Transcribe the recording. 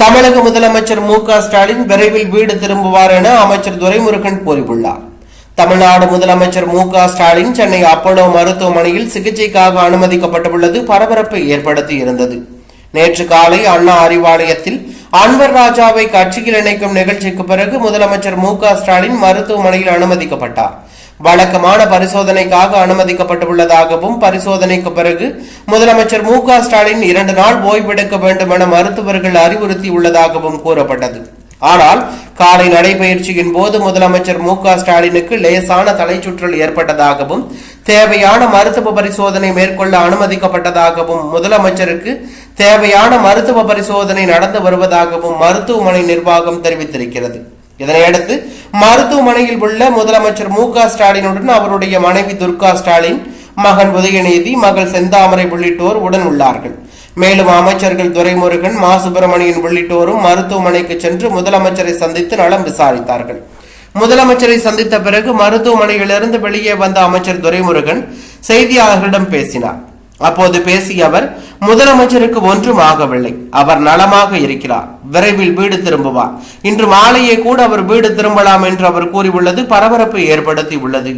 தமிழக முதலமைச்சர் மு ஸ்டாலின் விரைவில் வீடு திரும்புவார் என அமைச்சர் துரைமுருகன் கூறியுள்ளார். தமிழ்நாடு முதலமைச்சர் மு ஸ்டாலின் சென்னை அப்போலோ மருத்துவமனையில் சிகிச்சைக்காக அனுமதிக்கப்பட்டுள்ளது பரபரப்பை ஏற்படுத்தி இருந்தது நேற்று காலை அண்ணா அறிவாலயத்தில் அன்வர் ராஜாவை கட்சியில் இணைக்கும் நிகழ்ச்சிக்கு பிறகு முதலமைச்சர் மு ஸ்டாலின் மருத்துவமனையில் அனுமதிக்கப்பட்டார். வழக்கமான பரிசோதனைக்காக அனுமதிக்கப்பட்டுள்ளதாகவும் பரிசோதனைக்கு பிறகு முதலமைச்சர் மு ஸ்டாலின் இரண்டு நாள் ஓய்வெடுக்க வேண்டும் என மருத்துவர்கள் அறிவுறுத்தியுள்ளதாகவும் கூறப்பட்டது. ஆனால் காலை நடைபயிற்சியின் போது முதலமைச்சர் மு ஸ்டாலினுக்கு லேசான தலைச்சுற்றல் ஏற்பட்டதாகவும் தேவையான மருத்துவ பரிசோதனை மேற்கொள்ள அனுமதிக்கப்பட்டதாகவும் முதலமைச்சருக்கு தேவையான மருத்துவ பரிசோதனை நடந்து வருவதாகவும் மருத்துவமனை நிர்வாகம் தெரிவித்திருக்கிறது. இதனையடுத்து மருத்துவமனையில் உள்ள முதலமைச்சர் மு க ஸ்டாலினுடன் அவருடைய மனைவி துர்கா ஸ்டாலின் மகன் உதயநிதி மகள் செந்தாமரை உள்ளிட்டோர் உடன் உள்ளார்கள். மேலும் அமைச்சர்கள் துரைமுருகன் மா சுப்பிரமணியன் உள்ளிட்டோரும் மருத்துவமனைக்கு சென்று முதலமைச்சரை சந்தித்து நலம் விசாரித்தார்கள். முதலமைச்சரை சந்தித்த பிறகு மருத்துவமனையிலிருந்து வெளியே வந்த அமைச்சர் துரைமுருகன் செய்தியாளர்களிடம் பேசினார். அப்போது பேசிய அவர் முதலமைச்சருக்கு ஒன்றும் ஆகவில்லை அவர் நலமாக இருக்கிறார். விரைவில் வீடு திரும்புவார். இன்று மாலையே கூட அவர் வீடு திரும்பலாம் என்று அவர் கூறியுள்ளது. பரபரப்பை ஏற்படுத்தி உள்ளது